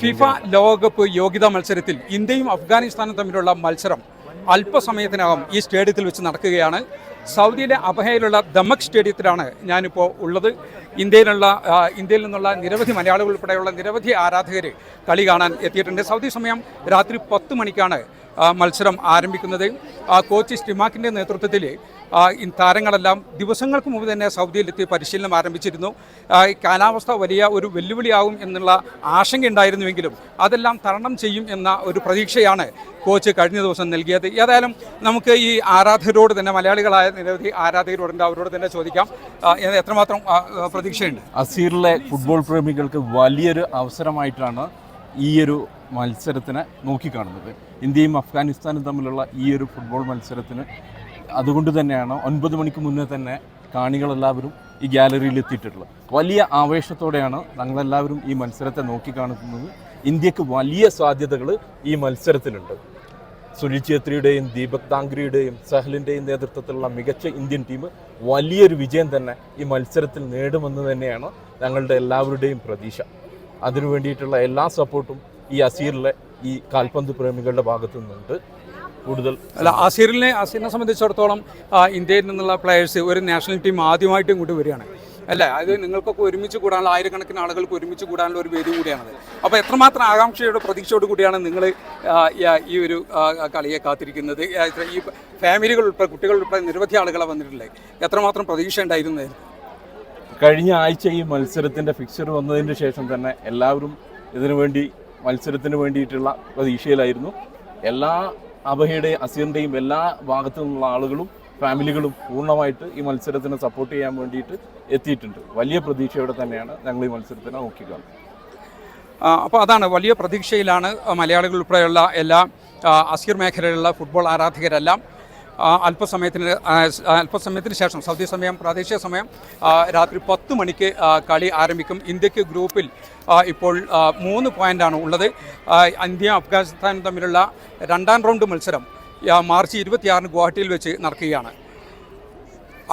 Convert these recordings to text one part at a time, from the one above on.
FIFA ലോകകപ്പ് യോഗ്യതാ മത്സരത്തിൽ ഇന്ത്യയും അഫ്ഗാനിസ്ഥാനും തമ്മിലുള്ള മത്സരം അല്പസമയത്തിനകം ഈ സ്റ്റേഡിയത്തിൽ വെച്ച് നടക്കുകയാണ്. സൗദിയിലെ അബഹയിലുള്ള ദമക് സ്റ്റേഡിയത്തിലാണ് ഞാനിപ്പോൾ ഉള്ളത്. ഇന്ത്യയിലുള്ള ഇന്ത്യയിൽ നിന്നുള്ള നിരവധി മലയാളികൾ ഉൾപ്പെടെയുള്ള നിരവധി ആരാധകർ കളി കാണാൻ എത്തിയിട്ടുണ്ട്. സൗദി സമയം രാത്രി പത്ത് മണിക്കാണ് മത്സരം ആരംഭിക്കുന്നത്. കോച്ച് സ്റ്റിമാക്കിന്റെ നേതൃത്വത്തിൽ താരങ്ങളെല്ലാം ദിവസങ്ങൾക്ക് മുമ്പ് തന്നെ സൗദിയിലെത്തി പരിശീലനം ആരംഭിച്ചിരുന്നു. കാലാവസ്ഥ വലിയ ഒരു വെല്ലുവിളിയാകും എന്നുള്ള ആശങ്കയുണ്ടായിരുന്നുവെങ്കിലും അതെല്ലാം തരണം ചെയ്യും എന്ന ഒരു പ്രതീക്ഷയാണ് കോച്ച് കഴിഞ്ഞ ദിവസം നൽകിയത്. ഏതായാലും നമുക്ക് ഈ ആരാധകരോട് തന്നെ മലയാളികളായ നിരവധി ആരാധകരോടുണ്ട് അവരോട് തന്നെ ചോദിക്കാം. എത്രമാത്രം പ്രതീക്ഷയുണ്ട്? അസീറിലെ ഫുട്ബോൾ പ്രേമികൾക്ക് വലിയൊരു അവസരമായിട്ടാണ് ഈ ഒരു മത്സരത്തിനെ നോക്കിക്കാണുന്നത്. ഇന്ത്യയും അഫ്ഗാനിസ്ഥാനും തമ്മിലുള്ള ഈ ഒരു ഫുട്ബോൾ മത്സരത്തിന് അതുകൊണ്ട് തന്നെയാണ് ഒൻപത് മണിക്ക് മുന്നേ തന്നെ കാണികളെല്ലാവരും ഈ ഗാലറിയിൽ എത്തിയിട്ടുള്ളത്. വലിയ ആവേശത്തോടെയാണ് ഞങ്ങളെല്ലാവരും ഈ മത്സരത്തെ നോക്കിക്കാണുന്നത്. ഇന്ത്യയ്ക്ക് വലിയ സാധ്യതകൾ ഈ മത്സരത്തിലുണ്ട്. സുനിൽ ഛേത്രിയുടെയും ദീപക് താങ്ക്രിയുടെയും സഹലിന്റെയും നേതൃത്വത്തിലുള്ള മികച്ച ഇന്ത്യൻ ടീം വലിയൊരു വിജയം തന്നെ ഈ മത്സരത്തിൽ നേടുമെന്ന് തന്നെയാണ് ഞങ്ങളുടെ എല്ലാവരുടെയും പ്രതീക്ഷ. അതിനു വേണ്ടിയിട്ടുള്ള എല്ലാ സപ്പോർട്ടും ഈ അസീറിലെ ഈ കാൽപന്ത് പ്രേമികളുടെ ഭാഗത്തു നിന്നുണ്ട് കൂടുതൽ അല്ല അസീറിനെ അസീറിനെ സംബന്ധിച്ചിടത്തോളം ഇന്ത്യയിൽ നിന്നുള്ള പ്ലെയേഴ്സ് ഒരു നാഷണൽ ടീം ആദ്യമായിട്ട് ഇങ്ങോട്ട് വരികയാണ്. അല്ല അത് നിങ്ങൾക്കൊക്കെ ഒരുമിച്ച് കൂടാനുള്ള ആയിരക്കണക്കിന് ആളുകൾക്ക് ഒരുമിച്ച് കൂടാനുള്ള ഒരു വേദി കൂടിയാണത്. അപ്പോൾ എത്രമാത്രം ആകാംക്ഷയോട് പ്രതീക്ഷയോട് കൂടിയാണ് നിങ്ങൾ ഈ ഒരു കളിയെ കാത്തിരിക്കുന്നത്? ഈ ഫാമിലികൾ ഉൾപ്പെടെ കുട്ടികൾ ഉൾപ്പെടെ നിരവധി ആളുകളെ വന്നിട്ടില്ലേ? എത്രമാത്രം പ്രതീക്ഷ ഉണ്ടായിരുന്നത്? കഴിഞ്ഞ ആഴ്ച ഈ മത്സരത്തിന്റെ ഫിക്സർ വന്നതിന് ശേഷം തന്നെ എല്ലാവരും ഇതിനു വേണ്ടി മത്സരത്തിന് വേണ്ടിയിട്ടുള്ള പ്രതീക്ഷയിലായിരുന്നു. എല്ലാ അബഹയുടെയും അസിയറിന്റെയും എല്ലാ ഭാഗത്തു നിന്നുള്ള ആളുകളും ഫാമിലികളും പൂർണമായിട്ട് ഈ മത്സരത്തിന് സപ്പോർട്ട് ചെയ്യാൻ വേണ്ടിയിട്ട് എത്തിയിട്ടുണ്ട്. വലിയ പ്രതീക്ഷയോടെ തന്നെയാണ് ഞങ്ങൾ ഈ മത്സരത്തിനെ നോക്കിക്കാണുന്നത്. അപ്പോൾ അതാണ് വലിയ പ്രതീക്ഷയിലാണ് മലയാളികൾ ഉൾപ്പെടെയുള്ള എല്ലാ അസിർ മേഖലയിലുള്ള ഫുട്ബോൾ ആരാധകരെല്ലാം അല്പസമയത്തിന് അല്പസമയത്തിന് ശേഷം സൗദി സമയം പ്രാദേശിക സമയം രാത്രി പത്ത് മണിക്ക് കളി ആരംഭിക്കും. ഇന്ത്യയ്ക്ക് ഗ്രൂപ്പിൽ ഇപ്പോൾ മൂന്ന് പോയിന്റാണ് ഉള്ളത്. ഇന്ത്യ അഫ്ഗാനിസ്ഥാനും തമ്മിലുള്ള രണ്ടാം റൗണ്ട് മത്സരം മാർച്ച് ഇരുപത്തിയാറിന് ഗുവാഹട്ടിയിൽ വെച്ച് നടക്കുകയാണ്.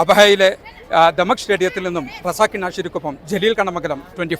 അബഹയിലെ ദമക് സ്റ്റേഡിയത്തിൽ നിന്നും റസാഖിൻ ആഷിരിക്കൊപ്പം ജലീൽ കണമംഗലം ട്വന്റി